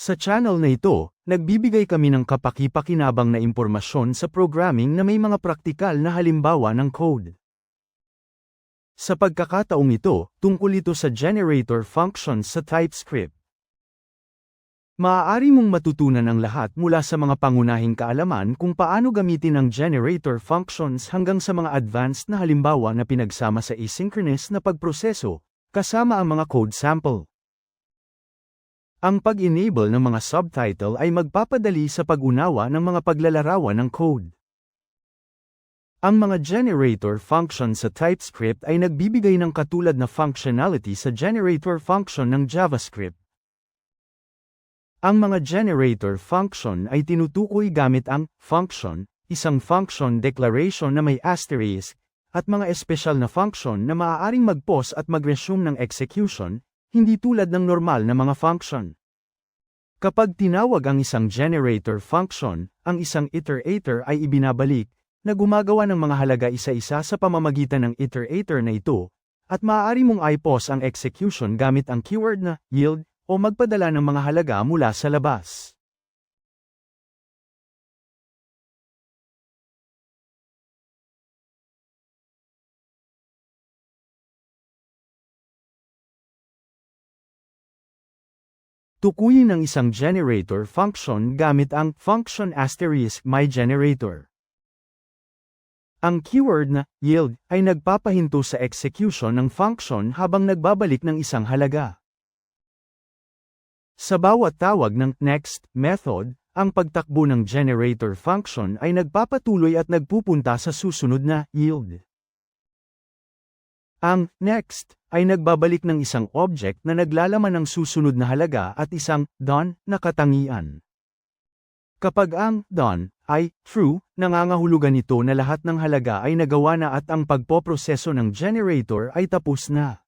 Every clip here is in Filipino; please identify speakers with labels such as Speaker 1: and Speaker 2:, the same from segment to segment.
Speaker 1: Sa channel na ito, nagbibigay kami ng kapaki-pakinabang na impormasyon sa programming na may mga praktikal na halimbawa ng code. Sa pagkakataong ito, tungkol ito sa generator functions sa TypeScript. Maaari mong matutunan ang lahat mula sa mga pangunahing kaalaman kung paano gamitin ang generator functions hanggang sa mga advanced na halimbawa na pinagsama sa asynchronous na pagproseso, kasama ang mga code sample. Ang pag-enable ng mga subtitle ay magpapadali sa pag-unawa ng mga paglalarawan ng code. Ang mga generator functions sa TypeScript ay nagbibigay ng katulad na functionality sa generator function ng JavaScript. Ang mga generator function ay tinutukoy gamit ang function, isang function declaration na may asterisk, at mga espesyal na function na maaaring mag-pause at mag-resume ng execution, hindi tulad ng normal na mga function. Kapag tinawag ang isang generator function, ang isang iterator ay ibinabalik, na gumagawa ng mga halaga isa-isa sa pamamagitan ng iterator na ito, at maaari mong i-pause ang execution gamit ang keyword na yield o magpadala ng mga halaga mula sa labas. Tukuyin ang isang generator function gamit ang function asterisk my generator. Ang keyword na yield ay nagpapahinto sa execution ng function habang nagbabalik ng isang halaga. Sa bawat tawag ng next method, ang pagtakbo ng generator function ay nagpapatuloy at nagpupunta sa susunod na yield. Ang next ay nagbabalik ng isang object na naglalaman ng susunod na halaga at isang done na katangian. Kapag ang done ay true, nangangahulugan ito na lahat ng halaga ay nagawa na at ang pagpoproseso ng generator ay tapos na.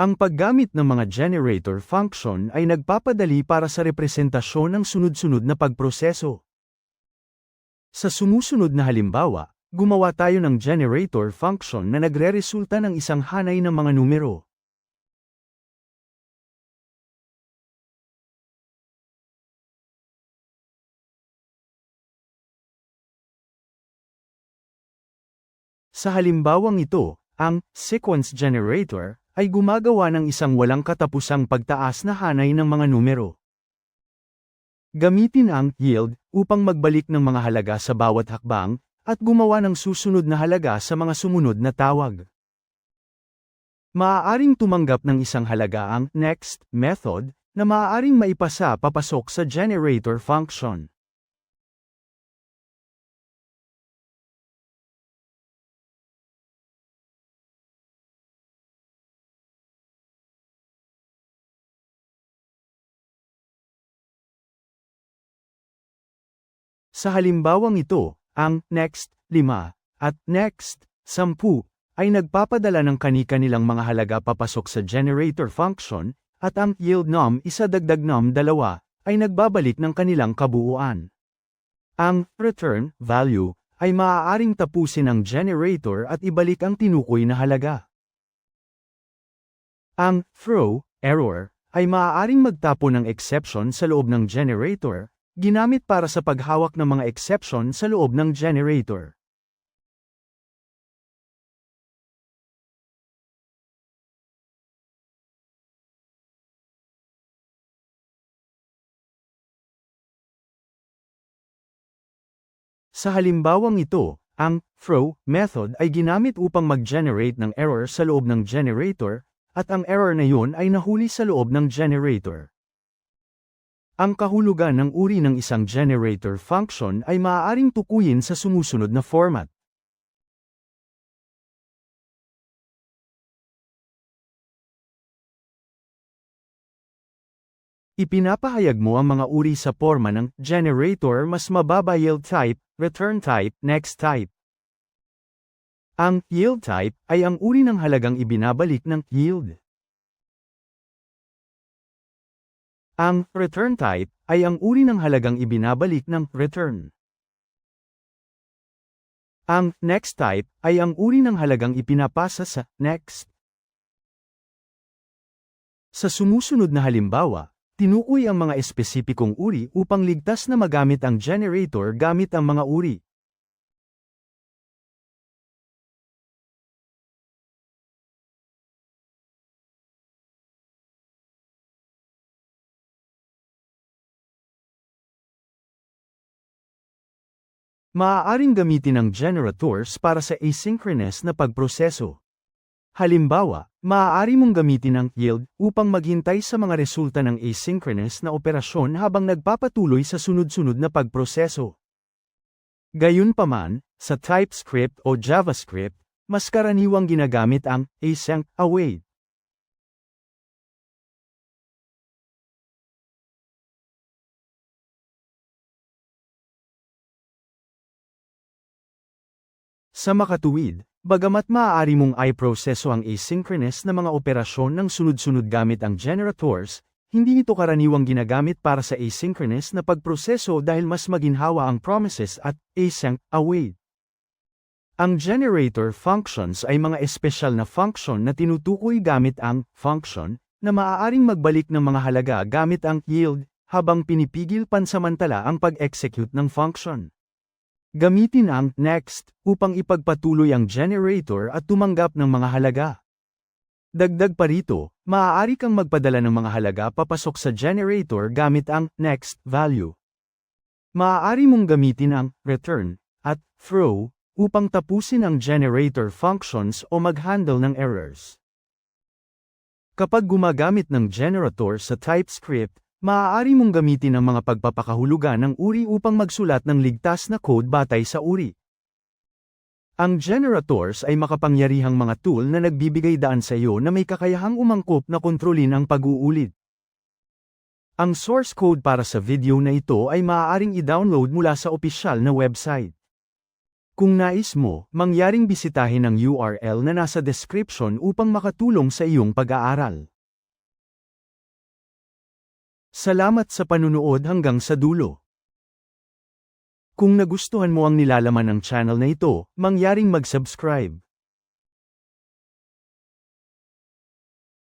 Speaker 1: Ang paggamit ng mga generator function ay nagpapadali para sa representasyon ng sunod-sunod na pagproseso. Sa sumusunod na halimbawa, gumawa tayo ng generator function na nagre-resulta ng isang hanay ng mga numero. Sa halimbawang ito, ang sequence generator ay gumagawa ng isang walang katapusang pagtaas na hanay ng mga numero. Gamitin ang yield upang magbalik ng mga halaga sa bawat hakbang at gumawa ng susunod na halaga sa mga sumunod na tawag. Maaaring tumanggap ng isang halaga ang next method na maaaring maipasa papasok sa generator function. Sa halimbawang ito, ang next 5 at next 10 ay nagpapadala ng kani-kanilang mga halaga papasok sa generator function, at ang yield num isa dagdag num 2 ay nagbabalik ng kanilang kabuuan. Ang return value ay maaaring tapusin ang generator at ibalik ang tinukoy na halaga. Ang throw error ay maaaring magtapo ng exception sa loob ng generator, ginamit para sa paghawak ng mga exception sa loob ng generator. Sa halimbawang ito, ang throw method ay ginamit upang mag-generate ng error sa loob ng generator, at ang error na yun ay nahuli sa loob ng generator. Ang kahulugan ng uri ng isang generator function ay maaaring tukuyin sa sumusunod na format. Ipinapahayag mo ang mga uri sa forma ng generator mas mababa yield type, return type, next type. Ang yield type ay ang uri ng halagang ibinabalik ng yield. Ang return type ay ang uri ng halagang ibinabalik ng return. Ang next type ay ang uri ng halagang ipinapasa sa next. Sa sumusunod na halimbawa, tinukoy ang mga espesipikong uri upang ligtas na magamit ang generator gamit ang mga uri. Maaaring gamitin ang generators para sa asynchronous na pagproseso. Halimbawa, maaari mong gamitin ang yield upang maghintay sa mga resulta ng asynchronous na operasyon habang nagpapatuloy sa sunod-sunod na pagproseso. Gayunpaman, sa TypeScript o JavaScript, mas karaniwang ginagamit ang async await. Sa makatuwid, bagamat maaari mong i-proseso ang asynchronous na mga operasyon ng sunod-sunod gamit ang generators, hindi ito karaniwang ginagamit para sa asynchronous na pagproseso dahil mas maginhawa ang promises at async await. Ang generator functions ay mga espesyal na function na tinutukoy gamit ang function na maaaring magbalik ng mga halaga gamit ang yield habang pinipigil pansamantala ang pag-execute ng function. Gamitin ang next upang ipagpatuloy ang generator at tumanggap ng mga halaga. Dagdag pa rito, maaari kang magpadala ng mga halaga papasok sa generator gamit ang next value. Maaari mong gamitin ang return at throw upang tapusin ang generator functions o mag-handle ng errors. Kapag gumagamit ng generator sa TypeScript, Maaari mong gamitin ang mga pagpapakahulugan ng uri upang magsulat ng ligtas na code batay sa uri. Ang generators ay makapangyarihang mga tool na nagbibigay daan sa iyo na may kakayahang umangkop na kontrolin ang pag-uulit. Ang source code para sa video na ito ay maaaring i-download mula sa opisyal na website. Kung nais mo, mangyaring bisitahin ang URL na nasa description upang makatulong sa iyong pag-aaral. Salamat sa panunood hanggang sa dulo. Kung nagustuhan mo ang nilalaman ng channel na ito, mangyaring mag-subscribe.